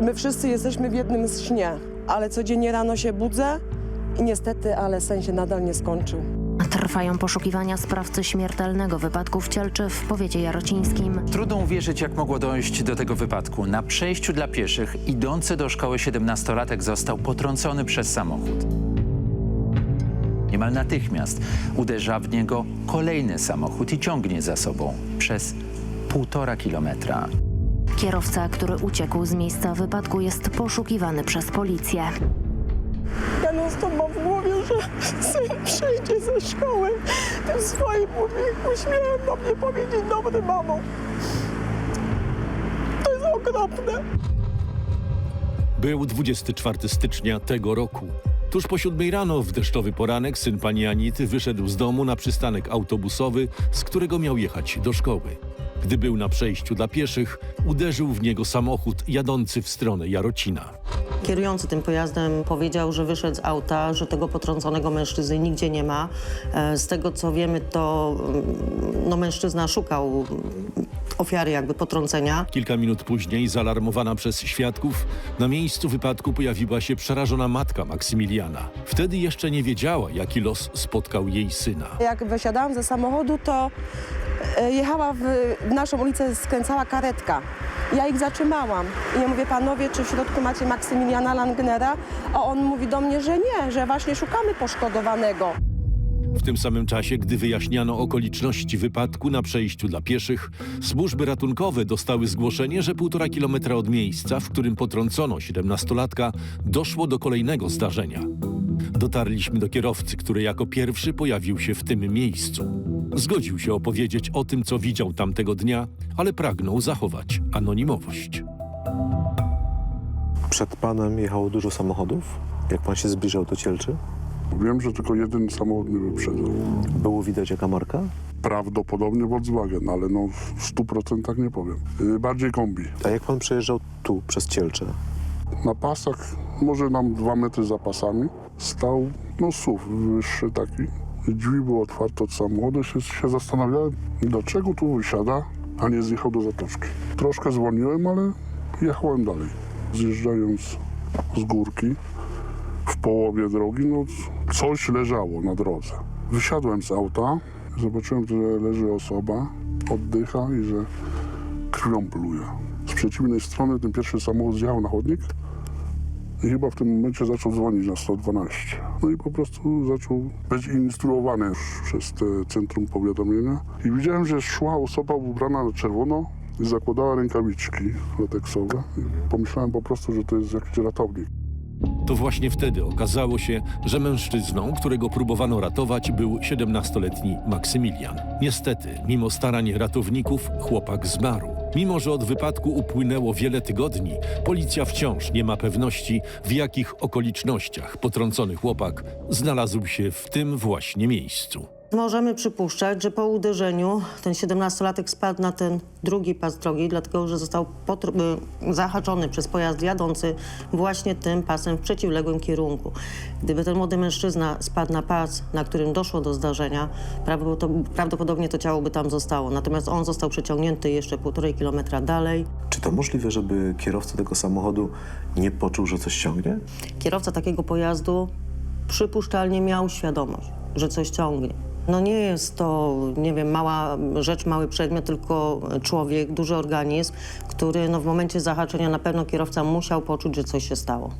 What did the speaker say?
My wszyscy jesteśmy w jednym śnie, ale codziennie rano się budzę i niestety, ale sen się nadal nie skończył. Trwają poszukiwania sprawcy śmiertelnego wypadku w Cielczy w powiecie jarocińskim. Trudno uwierzyć, jak mogło dojść do tego wypadku. Na przejściu dla pieszych idący do szkoły 17-latek został potrącony przez samochód. Niemal natychmiast uderza w niego kolejny samochód i ciągnie za sobą przez półtora kilometra. Kierowca, który uciekł z miejsca wypadku jest poszukiwany przez policję. Ja non stop mam w głowie, że syn przyjdzie ze szkoły tym swoim uśmie- uśmiechem do mnie powiedzieć dobry mamo. To jest okropne. Był 24 stycznia tego roku. Tuż po siódmej rano w deszczowy poranek syn pani Anity wyszedł z domu na przystanek autobusowy, z którego miał jechać do szkoły. Gdy był na przejściu dla pieszych, uderzył w niego samochód jadący w stronę Jarocina. Kierujący tym pojazdem powiedział, że wyszedł z auta, że tego potrąconego mężczyzny nigdzie nie ma. E, Z tego co wiemy, to mm, no, mężczyzna szukał mm, ofiary jakby potrącenia. Kilka minut później, zaalarmowana przez świadków, na miejscu wypadku pojawiła się przerażona matka Maksymiliana. Wtedy jeszcze nie wiedziała, jaki los spotkał jej syna. Jak wysiadałam ze samochodu, to jechała w, w naszą ulicę, skręcała karetka. Ja ich zatrzymałam. I ja mówię, panowie, czy w środku macie Maksymiliana Langnera? A on mówi do mnie, że nie, że właśnie szukamy poszkodowanego. W tym samym czasie, gdy wyjaśniano okoliczności wypadku na przejściu dla pieszych, służby ratunkowe dostały zgłoszenie, że półtora kilometra od miejsca, w którym potrącono 17-latka, doszło do kolejnego zdarzenia. Dotarliśmy do kierowcy, który jako pierwszy pojawił się w tym miejscu. Zgodził się opowiedzieć o tym, co widział tamtego dnia, ale pragnął zachować anonimowość. Przed panem jechało dużo samochodów, jak pan się zbliżał do Cielczy. Wiem, że tylko jeden samochód mnie wyprzedzał. Było widać jaka marka? Prawdopodobnie Volkswagen, ale no w 100% nie powiem. Bardziej kombi. A jak pan przejeżdżał tu, przez Cielcze? Na pasach, może nam dwa metry za pasami, stał no SUV wyższy taki. Drzwi były otwarte od samochodu. Się, się zastanawiałem, dlaczego tu wysiada, a nie zjechał do zatoczki. Troszkę zwolniłem, ale jechałem dalej. Zjeżdżając z górki, w połowie drogi, no coś leżało na drodze. Wysiadłem z auta, zobaczyłem, że leży osoba, oddycha i że krwią pluje. Z przeciwnej strony ten pierwszy samochód zjechał na chodnik i chyba w tym momencie zaczął dzwonić na 112. No i po prostu zaczął być instruowany przez te centrum powiadomienia. I widziałem, że szła osoba ubrana na czerwono i zakładała rękawiczki lateksowe. I pomyślałem po prostu, że to jest jakiś ratownik. To właśnie wtedy okazało się, że mężczyzną, którego próbowano ratować, był 17-letni Maksymilian. Niestety, mimo starań ratowników, chłopak zmarł. Mimo, że od wypadku upłynęło wiele tygodni, policja wciąż nie ma pewności, w jakich okolicznościach potrącony chłopak znalazł się w tym właśnie miejscu. Możemy przypuszczać, że po uderzeniu ten 17-latek spadł na ten drugi pas drogi, dlatego że został y, zahaczony przez pojazd jadący właśnie tym pasem w przeciwległym kierunku. Gdyby ten młody mężczyzna spadł na pas, na którym doszło do zdarzenia, prawdopodobnie- prawdopodobnie to ciało by tam zostało. Natomiast on został przeciągnięty jeszcze półtorej kilometra dalej. Czy to możliwe, żeby kierowca tego samochodu nie poczuł, że coś ciągnie? Kierowca takiego pojazdu przypuszczalnie miał świadomość, że coś ciągnie. No nie jest to, nie wiem, mała rzecz, mały przedmiot, tylko człowiek, duży organizm, który no w momencie zahaczenia na pewno kierowca musiał poczuć, że coś się stało.